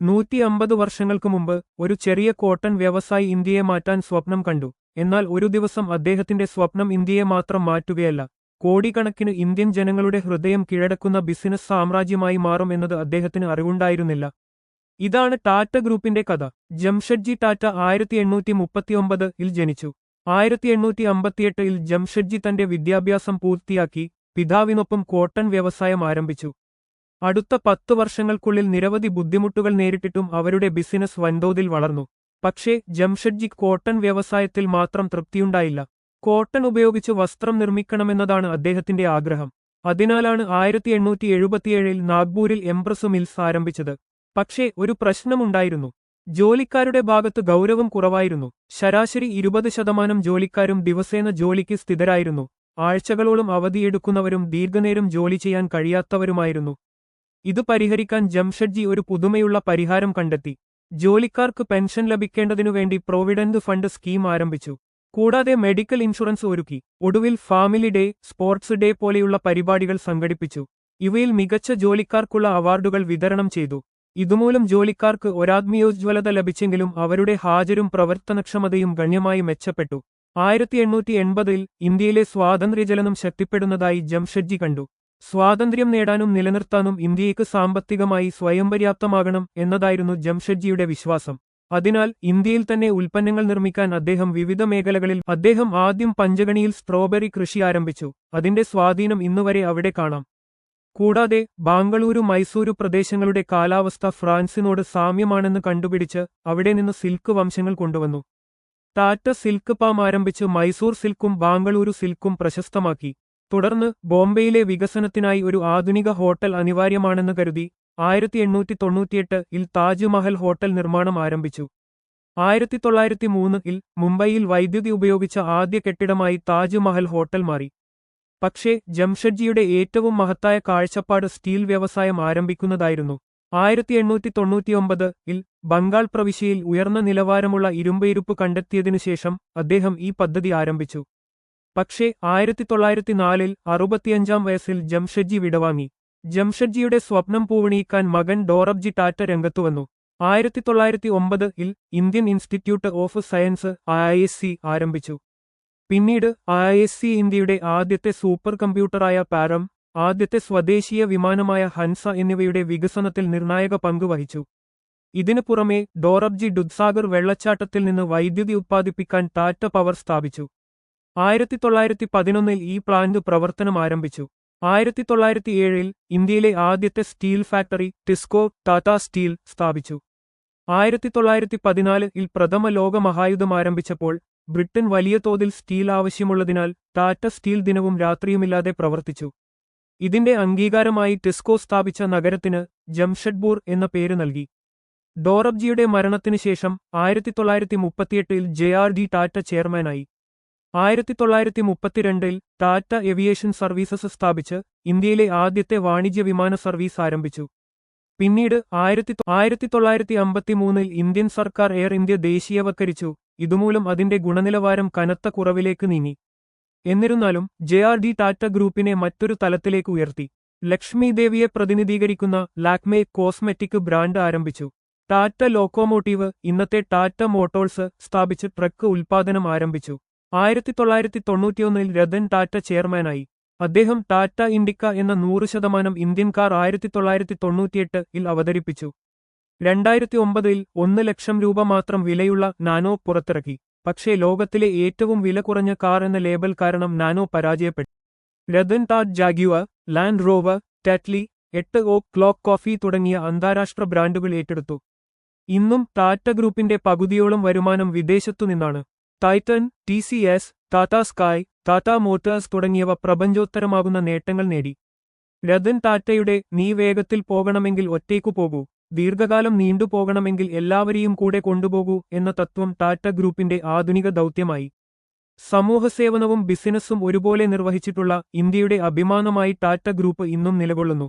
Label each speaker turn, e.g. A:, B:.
A: നൂറ്റി അമ്പത് വർഷങ്ങൾക്ക് മുമ്പ് ഒരു ചെറിയ കോട്ടൺ വ്യവസായി ഇന്ത്യയെ മാറ്റാൻ സ്വപ്നം കണ്ടു. എന്നാൽ ഒരു ദിവസം അദ്ദേഹത്തിന്റെ സ്വപ്നം ഇന്ത്യയെ മാത്രം മാറ്റുകയല്ല കോടിക്കണക്കിന് ഇന്ത്യൻ ജനങ്ങളുടെ ഹൃദയം കീഴടക്കുന്ന ബിസിനസ് സാമ്രാജ്യമായി മാറും എന്നത് അദ്ദേഹത്തിന് അറിവുണ്ടായിരുന്നില്ല. ഇതാണ് ടാറ്റ ഗ്രൂപ്പിന്റെ കഥ. ജംഷഡ്ജി ടാറ്റ ആയിരത്തി എണ്ണൂറ്റി മുപ്പത്തിയൊമ്പത് ഇൽ ജനിച്ചു. ആയിരത്തി എണ്ണൂറ്റി അമ്പത്തിയെട്ടിൽ ജംഷഡ്ജി തന്റെ വിദ്യാഭ്യാസം പൂർത്തിയാക്കി പിതാവിനൊപ്പം കോട്ടൺ വ്യവസായം ആരംഭിച്ചു. അടുത്ത പത്തു വർഷങ്ങൾക്കുള്ളിൽ നിരവധി ബുദ്ധിമുട്ടുകൾ നേരിട്ടിട്ടും അവരുടെ ബിസിനസ് വൻതോതിൽ വളർന്നു. പക്ഷേ ജംഷഡ്ജി കോട്ടൺ വ്യവസായത്തിൽ മാത്രം തൃപ്തിയുണ്ടായില്ല. കോട്ടൺ ഉപയോഗിച്ച് വസ്ത്രം നിർമ്മിക്കണമെന്നതാണ് അദ്ദേഹത്തിന്റെ ആഗ്രഹം. അതിനാലാണ് ആയിരത്തി എണ്ണൂറ്റി എഴുപത്തിയേഴിൽ നാഗ്പൂരിൽ എംപ്രസ് മിൽസ് ആരംഭിച്ചത്. പക്ഷേ ഒരു പ്രശ്നമുണ്ടായിരുന്നു. ജോലിക്കാരുടെ ഭാഗത്ത് ഗൗരവം കുറവായിരുന്നു. ശരാശരി ഇരുപത് ശതമാനം ജോലിക്കാരും ദിവസേന ജോലിക്ക് സ്ഥിതരായിരുന്നു. ആഴ്ചകളോളം അവധിയെടുക്കുന്നവരും ദീർഘനേരം ജോലി ചെയ്യാൻ കഴിയാത്തവരുമായിരുന്നു. ഇത് പരിഹരിക്കാൻ ജംഷഡ്ജി ഒരു പുതുമയുള്ള പരിഹാരം കണ്ടെത്തി. ജോലിക്കാർക്ക് പെൻഷൻ ലഭിക്കേണ്ടതിനുവേണ്ടി പ്രൊവിഡന്റ് ഫണ്ട് സ്കീം ആരംഭിച്ചു. കൂടാതെ മെഡിക്കൽ ഇൻഷുറൻസ് ഒരുക്കി. ഒടുവിൽ ഫാമിലി ഡേ സ്പോർട്സ് ഡേ പോലെയുള്ള പരിപാടികൾ സംഘടിപ്പിച്ചു. ഇവയിൽ മികച്ച ജോലിക്കാർക്കുള്ള അവാർഡുകൾ വിതരണം ചെയ്തു. ഇതുമൂലം ജോലിക്കാർക്ക് ഒരാത്മീയോജ്വലത ലഭിച്ചെങ്കിലും അവരുടെ ഹാജരും പ്രവർത്തനക്ഷമതയും ഗണ്യമായി മെച്ചപ്പെട്ടു. ആയിരത്തി എണ്ണൂറ്റി എൺപതിൽ ഇന്ത്യയിലെ സ്വാതന്ത്ര്യജലനം ശക്തിപ്പെടുന്നതായി ജംഷഡ്ജി കണ്ടു. സ്വാതന്ത്ര്യം നേടാനും നിലനിർത്താനും ഇന്ത്യയ്ക്ക് സാമ്പത്തികമായി സ്വയം പര്യാപ്തമാകണം എന്നതായിരുന്നു ജംഷഡ്ജിയുടെ വിശ്വാസം. അതിനാൽ ഇന്ത്യയിൽ തന്നെ ഉൽപ്പന്നങ്ങൾ നിർമ്മിക്കാൻ അദ്ദേഹം വിവിധ മേഖലകളിൽ അദ്ദേഹം ആദ്യം പഞ്ചഗണിയിൽ സ്ട്രോബെറി കൃഷി ആരംഭിച്ചു. അതിന്റെ സ്വാധീനം ഇന്നുവരെ അവിടെ കാണാം. കൂടാതെ ബാംഗ്ലൂരു മൈസൂരു പ്രദേശങ്ങളുടെ കാലാവസ്ഥ ഫ്രാൻസിനോട് സാമ്യമാണെന്ന് കണ്ടുപിടിച്ച് അവിടെ നിന്ന് സിൽക്ക് വംശങ്ങൾ കൊണ്ടുവന്നു. ടാറ്റ സിൽക്ക് പാം ആരംഭിച്ച് മൈസൂർ സിൽക്കും ബാംഗ്ലൂരു സിൽക്കും പ്രശസ്തമാക്കി. തുടർന്ന് ബോംബെയിലെ വികസനത്തിനായി ഒരു ആധുനിക ഹോട്ടൽ അനിവാര്യമാണെന്ന് കരുതി ആയിരത്തി എണ്ണൂറ്റി തൊണ്ണൂറ്റിയെട്ട് ഇൽ താജ്മഹൽ ഹോട്ടൽ നിർമ്മാണം ആരംഭിച്ചു. ആയിരത്തി തൊള്ളായിരത്തി മൂന്ന് ഇൽ മുംബൈയിൽ വൈദ്യുതി ഉപയോഗിച്ച ആദ്യ കെട്ടിടമായി താജ്മഹൽ ഹോട്ടൽ മാറി. പക്ഷേ ജംഷഡ്ജിയുടെ ഏറ്റവും മഹത്തായ കാഴ്ചപ്പാട് സ്റ്റീൽ വ്യവസായം ആരംഭിക്കുന്നതായിരുന്നു. ആയിരത്തി എണ്ണൂറ്റി തൊണ്ണൂറ്റിയൊമ്പത് ഇൽ ബംഗാൾ പ്രവിശ്യയിൽ ഉയർന്ന നിലവാരമുള്ള ഇരുമ്പയിരുപ്പ് കണ്ടെത്തിയതിനുശേഷം അദ്ദേഹം ഈ പദ്ധതി ആരംഭിച്ചു. പക്ഷേ ആയിരത്തി തൊള്ളായിരത്തി നാലിൽ അറുപത്തിയഞ്ചാം വയസ്സിൽ ജംഷഡ്ജി വിടവാങ്ങി. ജംഷഡ്ജിയുടെ സ്വപ്നം പൂവണിയിക്കാൻ മകൻ ഡോറബ്ജി ടാറ്റ രംഗത്തുവന്നു ആയിരത്തി തൊള്ളായിരത്തി ഒമ്പത് ഇൽ Indian Institute of Science I S C ആരംഭിച്ചു. പിന്നീട് ഐ എസ് സി ഇന്ത്യയുടെ ആദ്യത്തെ സൂപ്പർ കമ്പ്യൂട്ടറായ പാരം ആദ്യത്തെ സ്വദേശീയ വിമാനമായ ഹൻസ എന്നിവയുടെ വികസനത്തിൽ നിർണായക പങ്ക് വഹിച്ചു. ഇതിനു പുറമെ ഡോറബ്ജി ഡുദ്സാഗർ വെള്ളച്ചാട്ടത്തിൽ നിന്ന് വൈദ്യുതി ഉത്പാദിപ്പിക്കാൻ ടാറ്റ പവർ സ്ഥാപിച്ചു. ആയിരത്തി തൊള്ളായിരത്തി പതിനൊന്നിൽ ഈ പ്ലാന്റ് പ്രവർത്തനം ആരംഭിച്ചു. ആയിരത്തി തൊള്ളായിരത്തി ഏഴിൽ ഇന്ത്യയിലെ ആദ്യത്തെ steel factory TISCO Tata steel സ്ഥാപിച്ചു. ആയിരത്തി തൊള്ളായിരത്തി പതിനാലിൽ പ്രഥമ ലോക മഹായുദ്ധം ആരംഭിച്ചപ്പോൾ ബ്രിട്ടൻ വലിയ തോതിൽ സ്റ്റീൽ ആവശ്യമുള്ളതിനാൽ ടാറ്റ സ്റ്റീൽ ദിനവും രാത്രിയുമില്ലാതെ പ്രവർത്തിച്ചു. ഇതിന്റെ അംഗീകാരമായി ടിസ്കോ സ്ഥാപിച്ച നഗരത്തിന് ജംഷഡ്പൂർ എന്ന പേര് നൽകി. ഡോറബ്ജിയുടെ മരണത്തിനു ശേഷം ആയിരത്തി തൊള്ളായിരത്തി മുപ്പത്തിയെട്ടിൽ ജെ ആർ ഡി ടാറ്റ ചെയർമാനായി. ആയിരത്തി തൊള്ളായിരത്തി മുപ്പത്തിരണ്ടിൽ ടാറ്റ എവിയേഷൻ സർവീസസ് സ്ഥാപിച്ച് ഇന്ത്യയിലെ ആദ്യത്തെ വാണിജ്യ വിമാന സർവീസ് ആരംഭിച്ചു. പിന്നീട് ആയിരത്തി ആയിരത്തി തൊള്ളായിരത്തി അമ്പത്തിമൂന്നിൽ ഇന്ത്യൻ സർക്കാർ എയർ ഇന്ത്യ ദേശീയവൽക്കരിച്ചു ഇതുമൂലം അതിന്റെ ഗുണനിലവാരം കനത്ത കുറവിലേക്ക് നീങ്ങി. എന്നിരുന്നാലും ജെ ആർ ഡി ടാറ്റ ഗ്രൂപ്പിനെ മറ്റൊരു തലത്തിലേക്ക് ഉയർത്തി. ലക്ഷ്മി ദേവിയെ പ്രതിനിധീകരിക്കുന്ന ലാക്മേ കോസ്മെറ്റിക് ബ്രാൻഡ് ആരംഭിച്ചു. ടാറ്റ ലോക്കോമോട്ടീവ് ഇന്നത്തെ ടാറ്റ മോട്ടോഴ്സ് സ്ഥാപിച്ച് ട്രക്ക് ഉൽപ്പാദനം ആരംഭിച്ചു. ആയിരത്തി തൊള്ളായിരത്തി തൊണ്ണൂറ്റിയൊന്നിൽ രതൻ ടാറ്റ ചെയർമാനായി. അദ്ദേഹം ടാറ്റ ഇൻഡിക്ക എന്ന നൂറ് ശതമാനം ഇന്ത്യൻ കാർ ആയിരത്തി തൊള്ളായിരത്തി തൊണ്ണൂറ്റിയെട്ട് ഇൽ അവതരിപ്പിച്ചു. രണ്ടായിരത്തി ഒമ്പതിൽ ഒന്ന് ലക്ഷം രൂപ മാത്രം വിലയുള്ള നാനോ പുറത്തിറക്കി. പക്ഷേ ലോകത്തിലെ ഏറ്റവും വില കുറഞ്ഞ കാർ എന്ന ലേബൽ കാരണം നാനോ പരാജയപ്പെട്ടു. Ratan Tata Jaguar Land Rover ടാറ്റ്ലി എട്ട് ഓ ക്ലോക്ക് കോഫി തുടങ്ങിയ അന്താരാഷ്ട്ര ബ്രാൻഡുകൾ ഏറ്റെടുത്തു. ഇന്നും ടാറ്റ ഗ്രൂപ്പിന്റെ പകുതിയോളം വരുമാനം വിദേശത്തുനിന്നാണ്. Titan T C S Tata Sky Tata Motors തുടങ്ങിയവ പ്രപഞ്ചോത്തരമാകുന്ന നേട്ടങ്ങൾ നേടി. രതൻ ടാറ്റയുടെ നീ വേഗത്തിൽ പോകണമെങ്കിൽ ഒറ്റയ്ക്കു പോകൂ ദീർഘകാലം നീണ്ടുപോകണമെങ്കിൽ എല്ലാവരെയും കൂടെ കൊണ്ടുപോകൂ എന്ന തത്വം ടാറ്റ ഗ്രൂപ്പിന്റെ ആധുനിക ദൗത്യമായി. സമൂഹസേവനവും ബിസിനസ്സും ഒരുപോലെ നിർവഹിച്ചിട്ടുള്ള ഇന്ത്യയുടെ അഭിമാനമായി ടാറ്റ ഗ്രൂപ്പ് ഇന്നും നിലകൊള്ളുന്നു.